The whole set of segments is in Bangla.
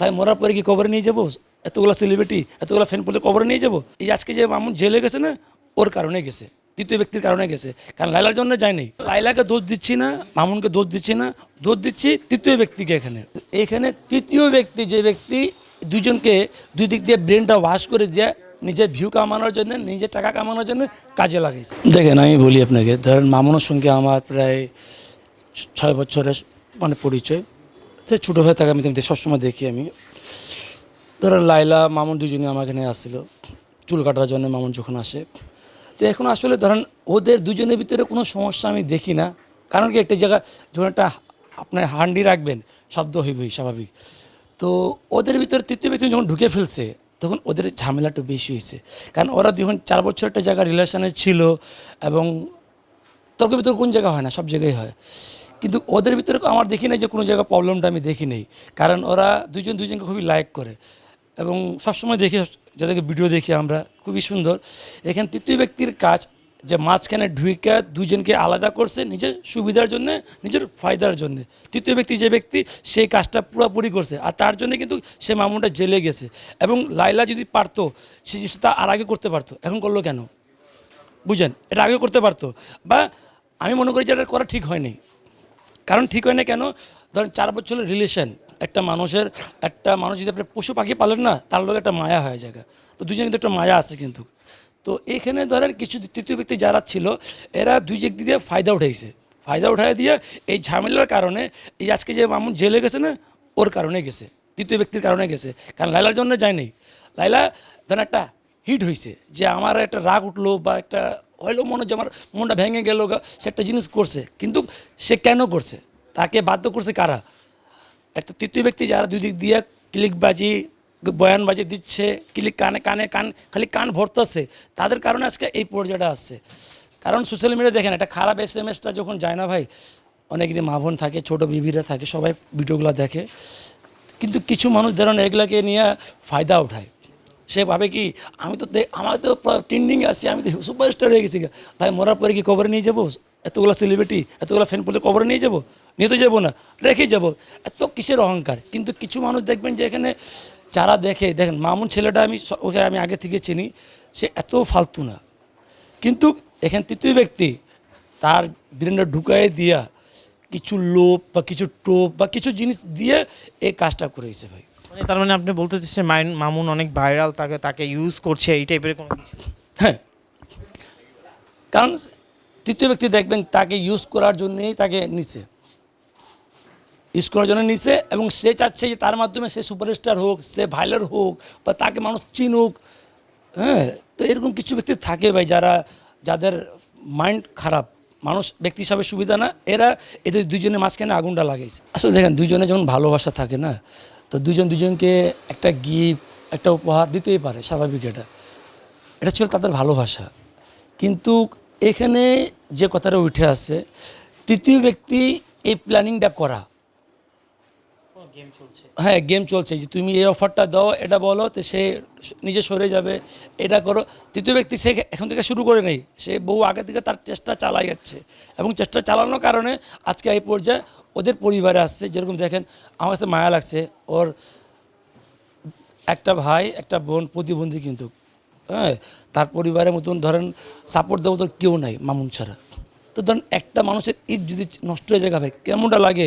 ভাই মরার পরে কি কবরে নিয়ে যাব? এতগুলো সেলিব্রিটি এতগুলো ফ্যান পড়লে কবরে নিয়ে যাব? এই আজকে যে মামুন জেলে গেছে না, ওর কারণে গেছে। তৃতীয় ব্যক্তির কারণে গেছে। কারণ লাইলার জন্য যায়নি লাইলাকে দোষ দিচ্ছি না, মামুনকে দোষ দিচ্ছি না, দোষ দিচ্ছি তৃতীয় ব্যক্তিকে এখানে। এখানে তৃতীয় ব্যক্তি, যে ব্যক্তি দুজনকে দুই দিক দিয়ে ব্রেনটা ওয়াশ করে দিয়ে নিজের ভিউ কামানোর জন্য, নিজের টাকা কামানোর জন্য কাজে লাগাইছে। দেখেন, আমি বলি আপনাকে, ধরেন মামুনের সঙ্গে আমার প্রায় ছয় বছরের মানে পরিচয়। সে ছোটো হয়ে থাকে আমি তেমনি সবসময় দেখি আমি। ধরেন লাইলা মামুন দুজনে আমার এখানে আসছিল, চুল কাটার জন্য মামুন যখন আসে। তো এখন আসলে ধরেন ওদের দুজনের ভিতরে কোনো সমস্যা আমি দেখি না। কারণ কি একটা জায়গা যখন একটা আপনার হান্ডি রাখবেন, শব্দ হইবই স্বাভাবিক। তো ওদের ভিতরে তৃতীয় ব্যক্তি যখন ঢুকে ফেলছে, তখন ওদের ঝামেলাটা বেশি হয়েছে। কারণ ওরা যখন চার বছর একটা জায়গা রিলেশনে ছিল এবং তর্ক বিতর্ক কোন জায়গায় হয় না, সব জায়গায় হয়। কিন্তু ওদের ভিতরে আমার দেখি নাই যে কোনো জায়গায় প্রবলেমটা আমি দেখি নেই। কারণ ওরা দুজন দুজনকে খুবই লাইক করে। এবং সবসময় দেখি, যাদেরকে ভিডিও দেখি আমরা, খুবই সুন্দর। এখানে তৃতীয় ব্যক্তির কাজ, যে মাঝখানে ঢুইকা দুজনকে আলাদা করছে নিজের সুবিধার জন্য, নিজের ফায়দার জন্য। তৃতীয় ব্যক্তি যে ব্যক্তি সেই কাজটা পুরোপুরি করছে। আর তার জন্য কিন্তু সে মামুনটা জেলে গেছে। এবং লাইলা যদি পারতো, সে জিনিসটা আর আগে করতে পারতো। এখন করল কেন? বুঝেন, এটা আগে করতে পারতো। বা আমি মনে করি যে এটা করা ঠিক হয়নি। কারণ ঠিক হয় না কেন? ধরেন চার বছরের রিলেশন একটা মানুষের, একটা মানুষ যদি আপনি পশু পাখি পালেন না, তার লোক একটা মায়া হয়ে জায়গা তো দুজনে কিন্তু একটা মায়া আছে কিন্তু। তো এখানে ধরেন কিছু তৃতীয় ব্যক্তি যারা ছিল, এরা দুই দিক দিয়ে ফায়দা উঠাইছে। ফায়দা উঠাই দিয়ে এই ঝামেলার কারণে, এই আজকে যে মামুন জেলে গেছে না, ওর কারণে গেছে। তৃতীয় ব্যক্তির কারণে গেছে। কারণ লাইলার জন্য যায়নি। লাইলা ধরেন একটা হিট হয়েছে যে আমার একটা রাগ উঠল বা একটা হইল মনে হচ্ছে আমার মনটা ভেঙে গেল গা, সে একটা জিনিস করছে। কিন্তু সে কেন করছে? তাকে বাধ্য করছে কারা? একটা তৃতীয় ব্যক্তি যারা দুই দিক দিয়ে ক্লিকবাজি বয়ানবাজি দিচ্ছে ক্লিক কানে কানে কান খালি কান ভরতেছে তাদের কারণে আজকে এই পর্যায়টা আসছে। কারণ সোশ্যাল মিডিয়া দেখেন একটা খারাপ এস এম এসটা যখন যায় না ভাই অনেকদিন মা বোন থাকে ছোটো বিবিরা থাকে সবাই ভিডিওগুলো দেখে। কিন্তু কিছু মানুষ ধরেন এগুলাকে নিয়ে ফায়দা উঠায়। সে ভাবে কি, আমি তো আমার তো ট্রেন্ডিং আছি, আমি তো সুপারস্টার হয়ে গেছি। ভাই, মরার পরে কি কবরে নিয়ে যাব? এতগুলো সেলিব্রিটি এতগুলো ফ্যান পড়লে কবরে নিয়ে যাব? নিয়ে তো যাব না, রেখে যাব। এত কিসের অহংকার? কিন্তু কিছু মানুষ দেখবেন যে এখানে যারা দেখে, দেখেন, মামুন ছেলেটা আমি ওকে আমি আগে থেকে চিনি, সে এত ফালতু না। কিন্তু এখানে তৃতীয় ব্যক্তি, তার ব্রেনটা ঢুকাই দিয়া কিছু লোভ বা কিছু টোপ বা কিছু জিনিস দিয়ে এই কাজটা করেছে ভাই। মানে তার মানে আপনি বলতে চাচ্ছেন মামুন অনেক ভাইরাল তাকে তাকে ইউজ করছে, এই টাইপের কোনো হ্যাঁ। কারণ তৃতীয় ব্যক্তি দেখবেন তাকে ইউজ করার জন্যেই তাকে নিচ্ছে ইউজ করার জন্য নিছে এবং সে চাচ্ছে যে তার মাধ্যমে সে সুপারস্টার হোক, সে ভাইলার হোক বা তাকে মানুষ চিনুক। হ্যাঁ তো এরকম কিছু ব্যক্তি থাকে ভাই যারা যাদের মাইন্ড খারাপ। মানুষ ব্যক্তি হিসাবে সুবিধা না, এরা এদের দুজনের মাঝখানে আগুনটা লাগাইছে। আসলে দেখেন দুজনে যখন ভালোবাসা থাকে না তো দুজন দুজনকে একটা গিফট, একটা উপহার দিতেই পারে, স্বাভাবিক এটা। এটা ছিল তাদের ভালোবাসা। কিন্তু এখানে যে কথাটা উঠে আসছে তৃতীয় ব্যক্তি এই প্ল্যানিংটা করা। হ্যাঁ গেম চলছে। যে তুমি এই অফারটা দাও, এটা বলো, তো সে নিজে সরে যাবে, এটা করো। তৃতীয় ব্যক্তি সে এখন থেকে শুরু করে নেই। সে বহু আগে থেকে তার চেষ্টা চালাই যাচ্ছে। এবং চেষ্টা চালানোর কারণে আজকে এই পর্যায়ে ওদের পরিবারে আসছে। যেরকম দেখেন, আমার কাছে মায়া লাগছে। ওর একটা ভাই, একটা বোন, প্রতিবন্ধী কিন্তু। হ্যাঁ তার পরিবারের মতন ধরেন সাপোর্ট দেওয়ার মতো কেউ নাই, মামুন ছাড়া। তো ধরেন একটা মানুষের ঈদ যদি নষ্ট হয়ে যায় ভাই কেমনটা লাগে?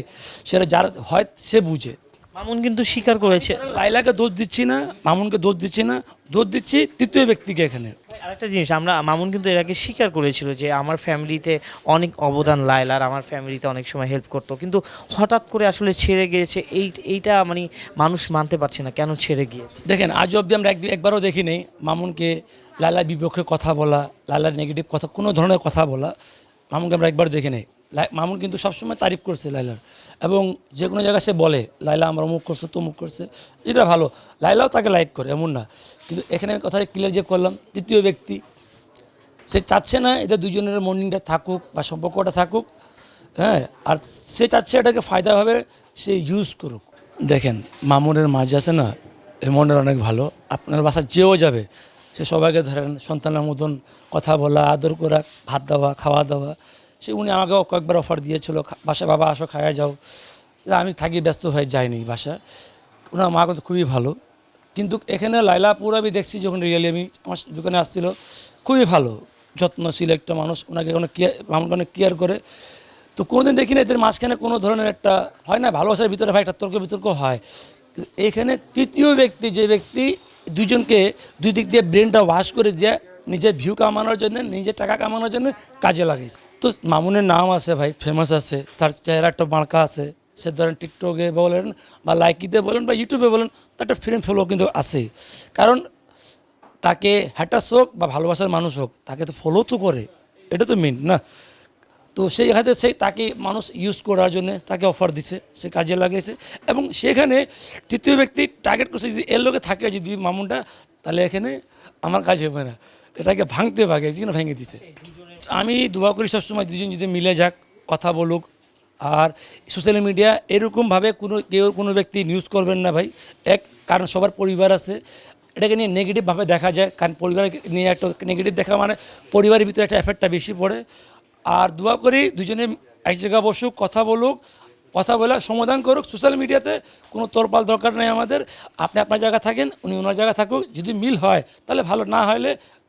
সেটা যার হয় সে বুঝে। মামুন কিন্তু স্বীকার করেছে। লাইলাকে দোষ দিচ্ছি না মামুনকে দোষ দিচ্ছি না দোষ দিচ্ছি তৃতীয় ব্যক্তিকে এখানে। আরেকটা জিনিস আমরা মামুন কিন্তু এর আগে স্বীকার করেছিল যে আমার ফ্যামিলিতে অনেক অবদান লায়লার আমার ফ্যামিলিতে অনেক সময় হেল্প করতো। কিন্তু হঠাৎ করে আসলে ছেড়ে গিয়েছে এই এইটা মানে মানুষ মানতে পারছে না কেন ছেড়ে গিয়েছে? দেখেন আজ অবধি আমরা একদিন একবারও দেখিনি মামুনকে লালার বিপক্ষে কথা বলা লালার নেগেটিভ কথা কোনো ধরনের কথা বলা। মামুনকে আমরা একবার দেখে নেই। মামুন কিন্তু সবসময় তারিফ করছে লাইলার। এবং যে কোনো জায়গায় সে বলে, লাইলা, আমরা অমুক করছে, তমুক করছে। এটা ভালো। লাইলাও তাকে লাইক করে, এমন না। কিন্তু এখানে কথাটা ক্লিয়ার যে করলাম, তৃতীয় ব্যক্তি, সে চাচ্ছে না এদের দুজনের মর্নিংটা থাকুক বা সম্পর্কটা থাকুক হ্যাঁ? আর সে চাচ্ছে এটাকে ফায়দাভাবে সে ইউজ করুক। দেখেন, মামুনের মাঝ আছে না, এ মনের অনেক ভালো। আপনার বাসা যেও যাবে। সে সবাইকে ধরেন সন্তানের মতন কথা বলা, আদর করা, ভাত দেওয়া, খাওয়া দাওয়া। সে উনি আমাকেও কয়েকবার অফার দিয়েছিল বাসা বাবা আসো খাওয়া যাও। আমি থাকি ব্যস্ত হয়ে যাইনি বাসা ওনার মা কিন্তু খুবই ভালো। কিন্তু এখানে লাইলা পুরো আমি দেখছি যখন রিয়েলি আমি আমার দোকানে আসছিল, খুবই ভালো, যত্নশীল একটা মানুষ। ওনাকে অনেক কেয়ার মামুনকে অনেক কেয়ার করে। তো কোনোদিন দেখি না এদের মাঝখানে কোনো ধরনের একটা হয় না, ভালোবাসার ভিতরে ভাই একটা তর্ক বিতর্ক হয়। এখানে তৃতীয় ব্যক্তি, যে ব্যক্তি দুজনকে দুই দিক দিয়ে ব্রেনটা ওয়াশ করে দিয়ে নিজের ভিউ কামানোর জন্য, নিজের টাকা কামানোর জন্য কাজে লাগাইছে। তো মামুনের নাম আছে ভাই ফেমাস আছে, তার চেহারা একটা মার্কা আছে। সে ধরেন টিকটকে বলেন বা লাইকিতে বলেন বা ইউটিউবে বলেন, তার একটা ফ্রেম ফলো কিন্তু আছে। কারণ তাকে হ্যাটাস হোক বা ভালোবাসার মানুষ হোক, তাকে তো ফলো তো করে, এটা তো মেন না? তো সেই হাতে সেই তাকে মানুষ ইউজ করার জন্য তাকে অফার দিছে, সে কাজে লাগিয়েছে। এবং সেখানে তৃতীয় ব্যক্তি টার্গেট করছে যদি এর লোকে থাকে যদি মামুনটা, তাহলে এখানে আমার কাজ হবে না। এটাকে ভাঙতে ভাগে যেন ভেঙে দিছে। আমি দোয়া করি সবসময় দুজন যদি মিলে যাক, কথা বলুক। আর সোশ্যাল মিডিয়া এরকমভাবে কোনো, কেউ কোনো ব্যক্তি নিউজ করবেন না ভাই। এক, কারণ সবার পরিবার আছে। এটাকে নিয়ে নেগেটিভভাবে দেখা যায়। কারণ পরিবার নিয়ে একটা নেগেটিভ দেখা মানে পরিবারের ভিতরে একটা এফেক্টটা বেশি পড়ে। আর দোয়া করি দুজনে এক জায়গায় বসুক, কথা বলুক, কথা বলে সমাধান করুক। সোশ্যাল মিডিয়াতে কোনো তোরপাল দরকার নেই আমাদের। আপনি আপনার জায়গা থাকেন, উনি ওনার জায়গা থাকুক। যদি মিল হয়, তাহলে ভালো। না হলে